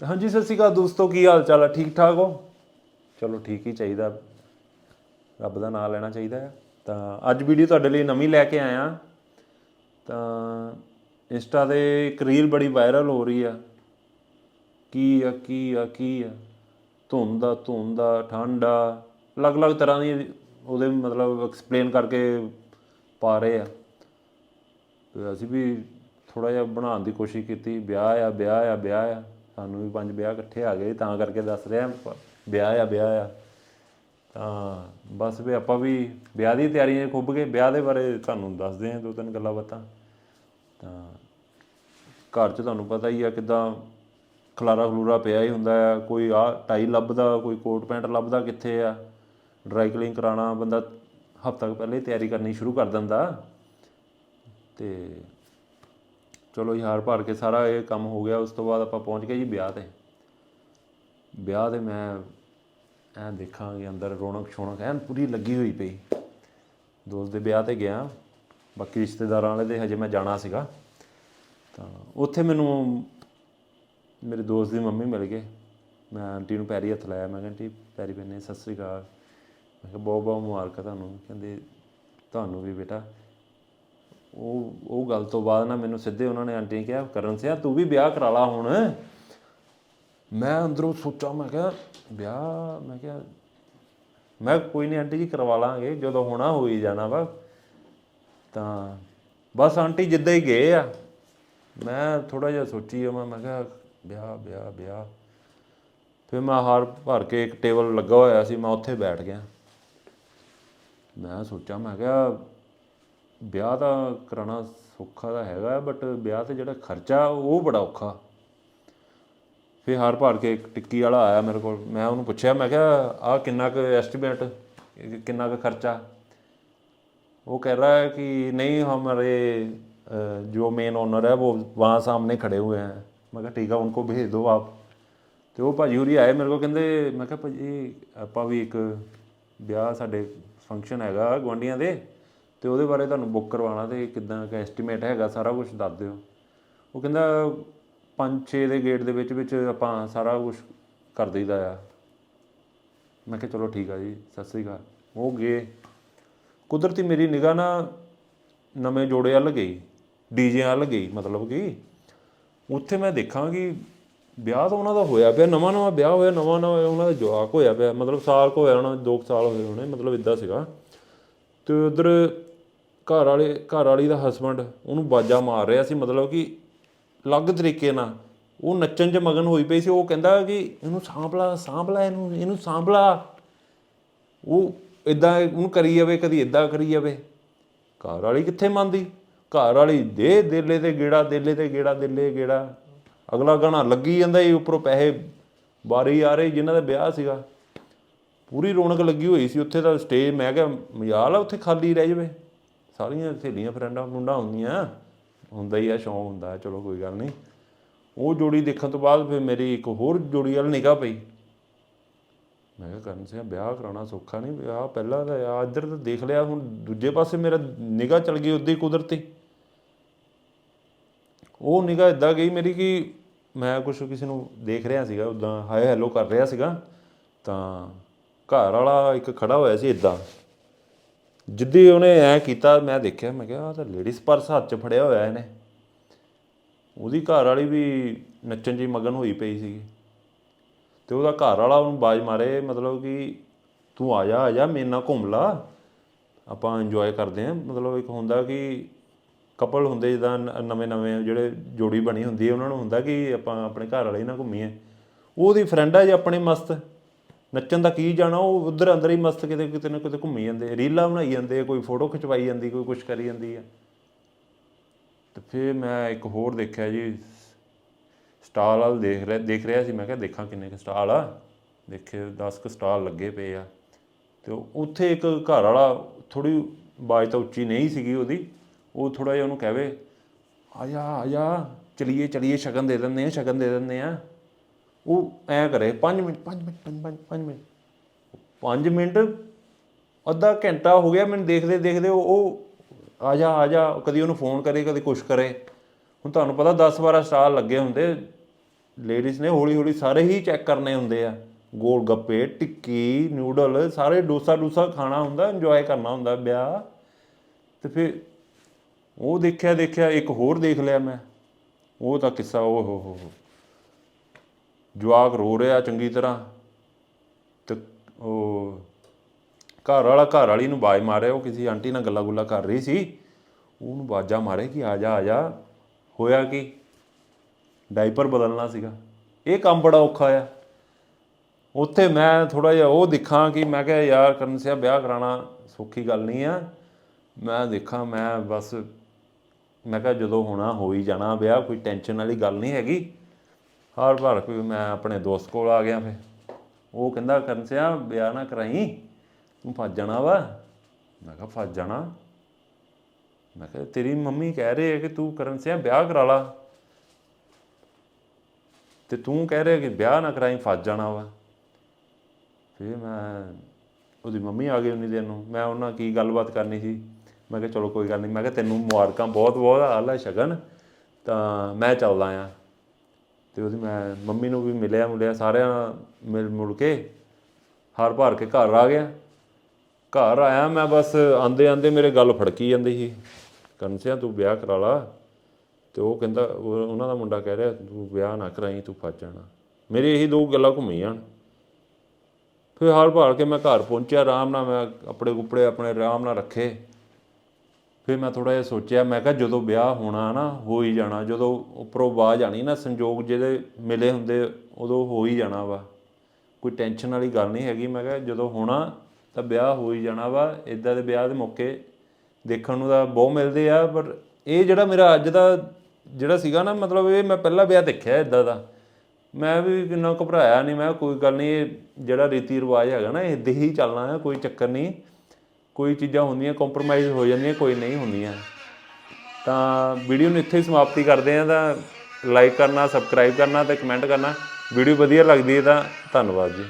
ਤੇ ਹਾਂਜੀ, ਸਤਿ ਸ਼੍ਰੀ ਅਕਾਲ ਦੋਸਤੋ, ਕੀ ਹਾਲ ਚਾਲ ਹੈ ਠੀਕ ਠਾਕ ਹੋ? ਚਲੋ ਠੀਕ ਹੀ ਚਾਹੀਦਾ। ਰੱਬ ਦਾ ਨਾਮ ਲੈਣਾ ਚਾਹੀਦਾ ਹੈ। ਤਾਂ ਅੱਜ ਵੀਡੀਓ ਤੁਹਾਡੇ ਲਈ ਨਵੀਂ ਲੈ ਕੇ ਆਇਆ। ਤਾਂ ਇੰਸਟਾ ਤੇ ਇੱਕ ਰੀਲ ਬੜੀ ਵਾਇਰਲ ਹੋ ਰਹੀ ਆ। ਕੀ ਆ ਕੀ ਆ ਕੀ ਆ? ਧੁੰਦ ਆ ਧੁੰਦ ਆ, ਠੰਡ ਆ। ਅਲੱਗ-ਅਲੱਗ ਤਰ੍ਹਾਂ ਦੀ ਉਹਦੇ ਮਤਲਬ ਐਕਸਪਲੇਨ ਕਰਕੇ ਪਾ ਰਹੇ ਆ। ਤੇ ਅਸੀਂ ਵੀ ਥੋੜਾ ਜਿਹਾ ਬਣਾਉਣ ਦੀ ਕੋਸ਼ਿਸ਼ ਕੀਤੀ। ਵਿਆਹ ਆ ਵਿਆਹ ਆ ਵਿਆਹ ਆ। ਸਾਨੂੰ ਵੀ ਪੰਜ ਵਿਆਹ ਇਕੱਠੇ ਆ ਗਏ, ਤਾਂ ਕਰਕੇ ਦੱਸ ਰਿਹਾ, ਵਿਆਹ ਆ ਵਿਆਹ ਆ। ਤਾਂ ਬਸ ਵੀ ਆਪਾਂ ਵੀ ਵਿਆਹ ਦੀ ਤਿਆਰੀਆਂ ਖੁੱਬ ਖੁੱਭ ਗਏ ਵਿਆਹ ਦੇ ਬਾਰੇ ਤੁਹਾਨੂੰ ਦੱਸਦੇ ਹਾਂ, ਦੋ ਤਿੰਨ ਗੱਲਾਂ ਬਾਤਾਂ। ਤਾਂ ਘਰ 'ਚ ਤੁਹਾਨੂੰ ਪਤਾ ਹੀ ਆ ਕਿਦਾਂ ਖਲਾਰਾ ਖਲੂਰਾ ਪਿਆ ਹੀ ਹੁੰਦਾ ਆ, ਕੋਈ ਆ ਟਾਈ ਲੱਭਦਾ, ਕੋਈ ਕੋਟ ਪੈਂਟ ਲੱਭਦਾ ਕਿੱਥੇ ਆ? ਡਰਾਈ ਕਲੀਨ ਕਰਾਉਣਾ ਬੰਦਾ ਹਫ਼ਤਾ ਪਹਿਲੇ ਤਿਆਰੀ ਕਰਨੀ ਸ਼ੁਰੂ ਕਰ ਦਿੰਦਾ। ਤੇ ਚਲੋ ਜੀ, ਹਾਰ ਭਰ ਕੇ ਸਾਰਾ ਇਹ ਕੰਮ ਹੋ ਗਿਆ, ਉਸ ਤੋਂ ਬਾਅਦ ਆਪਾਂ ਪਹੁੰਚ ਗਏ ਜੀ ਵਿਆਹ ਤੇ। ਵਿਆਹ ਤੇ ਮੈਂ ਐ ਦੇਖਾਂਗੇ ਅੰਦਰ ਰੌਣਕ ਛੌਣਕ ਐਨ ਪੂਰੀ ਲੱਗੀ ਹੋਈ ਪਈ। ਦੋਸਤ ਦੇ ਵਿਆਹ ਤੇ ਗਿਆ, ਬਾਕੀ ਰਿਸ਼ਤੇਦਾਰਾਂ ਵਾਲੇ ਦੇ ਹਜੇ ਮੈਂ ਜਾਣਾ ਸੀਗਾ। ਤਾਂ ਉੱਥੇ ਮੈਨੂੰ ਮੇਰੇ ਦੋਸਤ ਦੀ ਮੰਮੀ ਮਿਲ ਗਏ। ਮੈਂ ਆਂਟੀ ਨੂੰ ਪੈਰੀ ਹੱਥ ਲਾਇਆ, ਮੈਂ ਕਿਹਾ, ਆਂਟੀ, ਪੈਰੀ ਪੈਨੇ ਸਤਿ ਸ੍ਰੀ ਅਕਾਲ। ਮੈਂ ਕਿਹਾ ਬਹੁਤ ਬਹੁਤ ਮੁਬਾਰਕਾਂ ਤੁਹਾਨੂੰ। ਕਹਿੰਦੇ, ਤੁਹਾਨੂੰ ਵੀ ਬੇਟਾ। ਉਹ ਉਹ ਗੱਲ ਤੋਂ ਬਾਅਦ ਨਾ ਮੈਨੂੰ ਸਿੱਧੇ ਉਹਨਾਂ ਨੇ ਆਂਟੀ ਨੇ ਕਿਹਾ, ਕਰਨ ਸਿਆ, ਤੂੰ ਵੀ ਵਿਆਹ ਕਰਾ ਲਾ ਹੁਣ। ਮੈਂ ਅੰਦਰੋਂ ਸੋਚਾਂ, ਮੈਂ ਕਿਹਾ, ਵਿਆਹ, ਮੈਂ ਕਿਹਾ, ਮੈਂ ਕੋਈ ਨਹੀਂ ਆਂਟੀ ਜੀ ਕਰਵਾ ਲਾਂਗੇ, ਜਦੋਂ ਹੋਣਾ ਹੋਈ ਜਾਣਾ ਵਾ, ਤਾਂ ਬਸ ਆਂਟੀ ਜਿੱਦਾਂ ਹੀ ਗਏ ਆ। ਮੈਂ ਥੋੜਾ ਜਿਹਾ ਸੋਚੀ ਮੈਂ ਮੈਂ ਕਿਹਾ, ਵਿਆਹ ਵਿਆਹ ਵਿਆਹ। ਫਿਰ ਮੈਂ ਹਾਰ ਭਰ ਕੇ ਇੱਕ ਟੇਬਲ ਲੱਗਾ ਹੋਇਆ ਸੀ, ਮੈਂ ਉੱਥੇ ਬੈਠ ਗਿਆ। ਮੈਂ ਸੋਚਾਂ, ਮੈਂ ਕਿਹਾ ਵਿਆਹ ਦਾ ਕਰਾਉਣਾ ਸੌਖਾ ਤਾਂ ਹੈਗਾ ਬਟ ਵਿਆਹ ਤੇ ਜਿਹੜਾ ਖਰਚਾ ਉਹ ਬੜਾ ਔਖਾ ਫਿਰ ਹਾਰ ਭਰ ਕੇ ਇੱਕ ਟਿੱਕੀ ਵਾਲਾ ਆਇਆ ਮੇਰੇ ਕੋਲ ਮੈਂ ਉਹਨੂੰ ਪੁੱਛਿਆ ਮੈਂ ਕਿਹਾ ਆ ਕਿੰਨਾ ਕੁ ਐਸਟੀਮੇਟ ਕਿੰਨਾ ਕੁ ਖਰਚਾ वो कह रहा है कि नहीं हमारे अ, जो मेन ओनर है वो वहाँ सामने खड़े हुए हैं मैं कहा ठीक है उनको भेज दो आप ਤੇ ਉਹ ਭਾਜੀ ਹੋਰੀ ਆਏ ਮੇਰੇ ਕੋਲ ਕਹਿੰਦੇ ਮੈਂ ਕਿਹਾ ਭਾਜੀ ਆਪਾਂ ਵੀ ਇੱਕ ਵਿਆਹ ਸਾਡੇ ਫੰਕਸ਼ਨ ਹੈਗਾ ਗੁਆਂਢੀਆਂ ਦੇ ਤੇ ਉਹਦੇ ਬਾਰੇ ਤੁਹਾਨੂੰ ਬੁੱਕ ਕਰਵਾਉਣਾ ਤੇ ਕਿਦਾਂ ਦਾ ਐਸਟੀਮੇਟ ਹੈਗਾ, ਸਾਰਾ ਕੁਝ ਦੱਸ ਦਿਓ। ਉਹ ਕਹਿੰਦਾ 5-6 ਦੇ ਗੇਟ ਦੇ ਵਿੱਚ ਵਿੱਚ ਆਪਾਂ ਸਾਰਾ ਕੁਝ ਕਰ ਦਈਦਾ ਆ। ਮੈਂ ਕਿਹਾ ਚਲੋ ਠੀਕ ਆ ਜੀ, ਸਤਿ ਸ੍ਰੀ ਅਕਾਲ। ਉਹ ਗਏ। ਕੁਦਰਤੀ ਮੇਰੀ ਨਿਗਾਹ ਨਾ ਨਵੇਂ ਜੋੜੇ ਵੱਲ ਗਈ, ਡੀਜੇ ਵੱਲ ਗਈ, ਮਤਲਬ ਕਿ ਉੱਥੇ ਮੈਂ ਦੇਖਾਂ ਕਿ ਵਿਆਹ ਤਾਂ ਉਹਨਾਂ ਦਾ ਹੋਇਆ ਪਿਆ, ਨਵਾਂ ਨਵਾਂ ਵਿਆਹ ਹੋਇਆ, ਨਵਾਂ ਨਵਾਂ ਉਹਨਾਂ ਦਾ ਜਵਾਕ ਹੋਇਆ ਪਿਆ, ਮਤਲਬ ਸਾਲ ਕੁ ਹੋਇਆ ਉਹਨਾਂ ਦੇ 2 ਸਾਲ ਹੋਏ ਹੋਣੇ, ਮਤਲਬ ਇਦਾਂ ਸੀਗਾ। ਤੇ ਉਧਰ ਘਰ ਵਾਲੇ, ਘਰ ਵਾਲੀ ਦਾ ਹਸਬੰਡ ਉਹਨੂੰ ਬਾਜਾ ਮਾਰ ਰਿਹਾ ਸੀ, ਮਤਲਬ ਕਿ ਅਲੱਗ ਤਰੀਕੇ ਨਾਲ। ਉਹ ਨੱਚਣ 'ਚ ਮਗਨ ਹੋਈ ਪਈ ਸੀ, ਉਹ ਕਹਿੰਦਾ ਕਿ ਇਹਨੂੰ ਸਾਂਭਲਾ ਸਾਂਭਲਾ ਇਹਨੂੰ ਇਹਨੂੰ ਸਾਂਭਲਾ। ਉਹ ਇਦਾਂ ਉਹਨੂੰ ਕਰੀ ਜਾਵੇ, ਕਦੀ ਇਦਾਂ ਕਰੀ ਜਾਵੇ। ਘਰ ਵਾਲੀ ਕਿੱਥੇ ਮੰਨਦੀ? ਘਰ ਵਾਲੀ ਦੇ ਦੇਲੇ ਤੇ ਗੇੜਾ, ਦੇਲੇ ਤੇ ਗੇੜਾ, ਦੇਲੇ ਗੇੜਾ। ਅਗਲਾ ਗਾਣਾ ਲੱਗੀ ਜਾਂਦਾ ਹੀ ਉੱਪਰੋਂ ਪੈਸੇ ਬਾਰੀ ਆ ਰਹੇ ਜਿਨ੍ਹਾਂ ਦਾ ਵਿਆਹ ਸੀਗਾ। ਪੂਰੀ ਰੌਣਕ ਲੱਗੀ ਹੋਈ ਸੀ ਉੱਥੇ ਦਾ ਸਟੇਜ ਮੈਂ ਕਿਹਾ ਮਜਾਲ ਆ ਉੱਥੇ ਖਾਲੀ ਰਹਿ ਜਾਵੇ। ਸਾਰੀਆਂ ਸਹੇਲੀਆਂ ਫਰੈਂਡਾਂ, ਮੁੰਡਾ ਹੁੰਦੀਆਂ। ਹੁੰਦਾ ਹੀ ਆ, ਸ਼ੌਂਕ ਹੁੰਦਾ, ਚਲੋ ਕੋਈ ਗੱਲ ਨਹੀਂ। ਉਹ ਜੋੜੀ ਦੇਖਣ ਤੋਂ ਬਾਅਦ ਫਿਰ ਮੇਰੀ ਇੱਕ ਹੋਰ ਜੋੜੀ ਵੱਲ ਨਿਗਾਹ ਪਈ। ਮੈਂ ਕਿਹਾ, ਕਰਨ ਸਿੰਘ ਵਿਆਹ ਕਰਾਉਣਾ ਸੌਖਾ ਨਹੀਂ, ਵਿਆਹ ਪਹਿਲਾਂ ਤਾਂ ਆ, ਇੱਧਰ ਤਾਂ ਦੇਖ ਲਿਆ, ਹੁਣ ਦੂਜੇ ਪਾਸੇ ਮੇਰਾ ਨਿਗਾਹ ਚਲ ਗਈ ਉੱਦੇ ਕੁਦਰਤੀ। ਉਹ ਨਿਗਾਹ ਇਦਾਂ ਗਈ ਮੇਰੀ ਕਿ ਮੈਂ ਕੁਝ ਕਿਸੇ ਨੂੰ ਦੇਖ ਰਿਹਾ ਸੀਗਾ ਉਦਾਂ ਹਾਏ ਹੈਲੋ ਕਰ ਰਿਹਾ ਸੀਗਾ। ਤਾਂ ਘਰ ਵਾਲਾ ਇੱਕ ਖੜਾ ਹੋਇਆ ਸੀ ਇਦਾਂ ਜਿੱਦੀ ਉਹਨੇ ਐ ਕੀਤਾ, ਮੈਂ ਦੇਖਿਆ, ਮੈਂ ਕਿਹਾ ਆ ਤਾਂ ਲੇਡੀਜ਼ ਪਰਸ ਹੱਥ 'ਚ ਫੜਿਆ ਹੋਇਆ ਇਹਨੇ। ਉਹਦੀ ਘਰ ਵਾਲੀ ਵੀ ਨੱਚਣ 'ਚ ਮਗਨ ਹੋਈ ਪਈ ਸੀਗੀ। ਤੇ ਉਹਦਾ ਘਰ ਵਾਲਾ ਉਹਨੂੰ ਬਾਜ ਮਾਰੇ, ਮਤਲਬ ਕਿ ਤੂੰ ਆ ਜਾ ਆ ਜਾ, ਮੇਰੇ ਨਾਲ ਘੁੰਮ ਲਾ। ਆਪਾਂ ਇੰਜੋਏ ਕਰਦੇ ਆਂ ਮਤਲਬ ਇੱਕ ਹੁੰਦਾ ਕਿ ਕਪਲ ਹੁੰਦੇ ਜਿੱਦਾਂ ਨਵੇਂ ਨਵੇਂ ਜਿਹੜੇ ਜੋੜੀ ਬਣੀ ਹੁੰਦੀ ਹੈ, ਉਹਨਾਂ ਨੂੰ ਹੁੰਦਾ ਕਿ ਆਪਾਂ ਆਪਣੇ ਘਰ ਵਾਲੇ ਨਾਲ ਘੁੰਮੀਏ। ਉਹਦੀ ਫਰੈਂਡ ਹੈ ਜੇ, ਆਪਣੇ ਮਸਤ। ਨੱਚਣ ਦਾ ਕੀ ਜਾਣਾ, ਉਹ ਉਧਰ ਅੰਦਰ ਹੀ ਮਸਤ ਕਿਤੇ ਕਿਤੇ ਨਾ ਕਿਤੇ ਘੁੰਮੀ ਜਾਂਦੇ ਰੀਲਾਂ ਬਣਾਈ ਜਾਂਦੇ ਕੋਈ ਫੋਟੋ ਖਿਚਵਾਈ ਜਾਂਦੀ, ਕੋਈ ਕੁਛ ਕਰੀ ਜਾਂਦੀ ਆ। ਤੇ ਫਿਰ ਮੈਂ ਇੱਕ ਹੋਰ ਦੇਖਿਆ ਜੀ, ਸਟਾਲ ਵਾਲ ਦੇਖ ਰਿਹਾ ਦੇਖ ਰਿਹਾ ਸੀ, ਮੈਂ ਕਿਹਾ ਦੇਖਾਂ ਕਿੰਨੇ ਕੁ ਸਟਾਲ ਆ। ਦੇਖੇ 10 ਕੁ ਸਟਾਲ ਲੱਗੇ ਪਏ ਆ। ਤੇ ਉੱਥੇ ਇੱਕ ਘਰ ਵਾਲਾ ਥੋੜੀ ਆਵਾਜ਼ ਤਾਂ ਉੱਚੀ ਨਹੀਂ ਸੀਗੀ ਉਹਦੀ। ਉਹ ਥੋੜਾ ਜਿਹਾ ਉਹਨੂੰ ਕਹਵੇ, ਆ ਜਾ ਆ ਜਾ, ਚਲੀਏ ਚਲੀਏ, ਸ਼ਗਨ ਦੇ ਦਿੰਦੇ ਆ ਸ਼ਗਨ ਦੇ ਦਿੰਦੇ ਆ ਉਹ ਐ ਕਰੇ 5 ਮਿੰਟ 5 ਮਿੰਟ 5 5 ਮਿੰਟ। 5 ਮਿੰਟ, ਅੱਧਾ ਘੰਟਾ ਹੋ ਗਿਆ, ਮੈਨੂੰ ਦੇਖਦੇ ਦੇਖਦੇ ਉਹ ਉਹ ਆ ਜਾ ਆ ਜਾ, ਕਦੀ ਉਹਨੂੰ ਫੋਨ ਕਰੇ, ਕਦੀ ਕੁਛ ਕਰੇ। ਹੁਣ ਤੁਹਾਨੂੰ ਪਤਾ 10 12 ਸਟਾਲ ਲੱਗੇ ਹੁੰਦੇ ਲੇਡੀਜ਼ ਨੇ ਹੌਲੀ ਹੌਲੀ ਸਾਰੇ ਹੀ ਚੈੱਕ ਕਰਨੇ ਹੁੰਦੇ ਆ। ਗੋਲ ਗੱਪੇ, ਟਿੱਕੀ ਨੂਡਲ ਸਾਰੇ ਡੋਸਾ ਡੂਸਾ ਖਾਣਾ ਹੁੰਦਾ ਇੰਜੋਏ ਕਰਨਾ ਹੁੰਦਾ ਵਿਆਹ। ਤੇ ਫਿਰ ਉਹ ਦੇਖਿਆ ਦੇਖਿਆ, ਇੱਕ ਹੋਰ ਦੇਖ ਲਿਆ ਮੈਂ। ਉਹ ਤਾਂ ਕਿੱਸਾ ਉਹ ਹੋ ਹੋ ਹੋ। ਜਵਾਕ ਰੋ ਰਿਹਾ ਚੰਗੀ ਤਰ੍ਹਾਂ ਤੇ ਉਹ ਘਰ ਵਾਲਾ ਘਰ ਵਾਲੀ ਨੂੰ ਬਾਜ ਮਾਰਿਆ ਉਹ ਕਿਸੇ ਆਂਟੀ ਨਾਲ ਗੱਲਾਂ ਗੁੱਲਾਂ ਕਰ ਰਹੀ ਸੀ, ਉਹਨੂੰ ਬਾਜਾ ਮਾਰੇ ਕਿ ਆ ਜਾ ਆ ਜਾ, ਹੋਇਆ ਕੀ? ਡਾਈਪਰ ਬਦਲਣਾ ਸੀਗਾ। ਇਹ ਕੰਮ ਬੜਾ ਔਖਾ ਆ। ਉੱਥੇ ਮੈਂ ਥੋੜਾ ਜਿਹਾ ਉਹ ਦੇਖਾਂ ਕਿ ਮੈਂ ਕਿਹਾ, ਯਾਰ ਕਰਨ ਸਿਆ, ਵਿਆਹ ਕਰਾਉਣਾ ਸੌਖੀ ਗੱਲ ਨਹੀਂ ਆ। ਮੈਂ ਦੇਖਾਂ, ਮੈਂ ਬਸ, ਮੈਂ ਕਿਹਾ ਜਦੋਂ ਹੋਣਾ, ਹੋ ਹੀ ਜਾਣਾ। ਵਿਆਹ ਕੋਈ ਟੈਨਸ਼ਨ ਵਾਲੀ ਗੱਲ ਨਹੀਂ ਹੈਗੀ। ਹਰ ਵਾਰ ਕੋਈ ਮੈਂ ਆਪਣੇ ਦੋਸਤ ਕੋਲ ਆ ਗਿਆ ਫੇ ਉਹ ਕਹਿੰਦਾ, ਕਰਨ ਸਿਆ, ਵਿਆਹ ਨਾ ਕਰਾਈ। ਤੂੰ ਫਸ ਜਾਣਾ ਵਾ। ਮੈਂ ਕਿਹਾ, ਫਸ ਜਾਣਾ? ਮੈਂ ਕਿਹਾ, ਤੇਰੀ ਮੰਮੀ ਕਹਿ ਰਹੀ ਹੈ ਕਿ ਤੂੰ ਕਰਨ ਸਿਆ, ਵਿਆਹ ਕਰਾ ਲਾ। ਤੇ ਤੂੰ ਕਹਿ ਰਿਹਾ ਕਿ ਵਿਆਹ ਨਾ ਕਰਾਈ, ਫਸ ਜਾਣਾ ਵਾ। ਫਿਰ ਮੈਂ ਉਹਦੀ ਮੰਮੀ ਆ ਗਈ ਉਨੀ ਦਿਨ ਨੂੰ। ਮੈਂ ਉਹਨਾਂ ਕੀ ਗੱਲਬਾਤ ਕਰਨੀ ਸੀ? ਮੈਂ ਕਿਹਾ, ਚਲੋ ਕੋਈ ਗੱਲ ਨਹੀਂ ਮੈਂ ਕਿਹਾ, ਤੈਨੂੰ ਮੁਬਾਰਕਾਂ ਬਹੁਤ ਬਹੁਤ ਆਲਾ ਸ਼ਗਨ। ਤਾਂ ਮੈਂ ਚੱਲਦਾ ਆਂ। ਤੇ ਉਹਦੀ ਮੈਂ, ਮੰਮੀ ਨੂੰ ਵੀ ਮਿਲਿਆ ਮੁਲਿਆ ਸਾਰਿਆਂ ਮਿਲ ਮੁਲ ਕੇ, ਹਾਰ ਭਾਰ ਕੇ ਘਰ ਆ ਗਿਆ। ਘਰ ਆਇਆ ਮੈਂ ਬਸ ਆਂਦੇ ਆਂਦੇ ਮੇਰੇ ਗੱਲ ਫੜਕੀ ਜਾਂਦੀ ਸੀ। ਕੰਸਿਆ ਤੂੰ ਵਿਆਹ ਕਰਾ ਲਾ। ਤੇ ਉਹ ਕਹਿੰਦਾ, ਉਹ- ਉਹਨਾਂ ਦਾ ਮੁੰਡਾ ਕਹਿ ਰਿਹਾ, ਤੂੰ ਵਿਆਹ ਨਾ ਕਰਾਈ, ਤੂੰ ਫਸ ਜਾਣਾ। ਮੇਰੀ ਇਹੀ ਦੋ ਗੱਲਾਂ ਘੁੰਮੀਆਂ। ਫਿਰ ਹਾਰ ਭਾਰ ਕੇ ਮੈਂ ਘਰ ਪਹੁੰਚਿਆ, ਆਰਾਮ ਨਾਲ ਮੈਂ ਕੱਪੜੇ ਕੁਪੜੇ ਆਪਣੇ ਆਰਾਮ ਨਾਲ ਰੱਖੇ। ਫਿਰ ਮੈਂ ਥੋੜਾ ਜਿਹਾ ਸੋਚਿਆ, ਮੈਂ ਕਿਹਾ ਜਦੋਂ ਵਿਆਹ ਹੋਣਾ ਨਾ, ਹੋ ਹੀ ਜਾਣਾ। ਜਦੋਂ ਉੱਪਰੋਂ ਆਵਾਜ਼ ਆਣੀ ਨਾ, ਸੰਜੋਗ ਜਿਹੜੇ ਮਿਲੇ ਹੁੰਦੇ, ਉਦੋਂ ਹੋ ਹੀ ਜਾਣਾ ਵਾ। ਕੋਈ ਟੈਨਸ਼ਨ ਵਾਲੀ ਗੱਲ ਨਹੀਂ ਹੈਗੀ। ਮੈਂ ਕਿਹਾ ਜਦੋਂ ਹੋਣਾ, ਤਾਂ ਵਿਆਹ ਹੋ ਹੀ ਜਾਣਾ ਵਾ। ਇਦਾਂ ਦੇ ਵਿਆਹ ਦੇ ਮੌਕੇ ਦੇਖਣ ਨੂੰ ਤਾਂ ਬਹੁਤ ਮਿਲਦੇ ਆ, ਪਰ ਇਹ ਜਿਹੜਾ ਮੇਰਾ ਅੱਜ ਦਾ ਜਿਹੜਾ ਸੀਗਾ ਨਾ, ਮਤਲਬ ਇਹ ਮੈਂ ਪਹਿਲਾ ਵਿਆਹ ਦੇਖਿਆ ਇਦਾਂ ਦਾ। ਮੈਂ ਵੀ ਕਿੰਨਾ ਘਬਰਾਇਆ ਨਹੀਂ ਮੈਂ ਕੋਈ ਗੱਲ ਨਹੀਂ, ਇਹ ਜਿਹੜਾ ਰੀਤੀ ਰਿਵਾਜ ਹੈਗਾ ਨਾ ਇਦਾਂ ਹੀ ਚੱਲਣਾ ਹੈ, ਕੋਈ ਚੱਕਰ ਨਹੀਂ। ਕੋਈ ਚੀਜ਼ਾਂ ਹੁੰਦੀਆਂ ਕੰਪਰੋਮਾਈਜ਼ ਹੋ ਜਾਂਦੀਆਂ, ਕੋਈ ਨਹੀਂ ਹੁੰਦੀਆਂ। ਤਾਂ ਵੀਡੀਓ ਨੂੰ ਇੱਥੇ ਹੀ ਸਮਾਪਤੀ ਕਰਦੇ ਹਾਂ, ਤਾਂ ਲਾਈਕ ਕਰਨਾ ਸਬਸਕ੍ਰਾਈਬ ਕਰਨਾ ਤੇ ਕਮੈਂਟ ਕਰਨਾ। ਵੀਡੀਓ ਵਧੀਆ ਲੱਗਦੀ ਹੈ ਤਾਂ ਧੰਨਵਾਦ ਜੀ।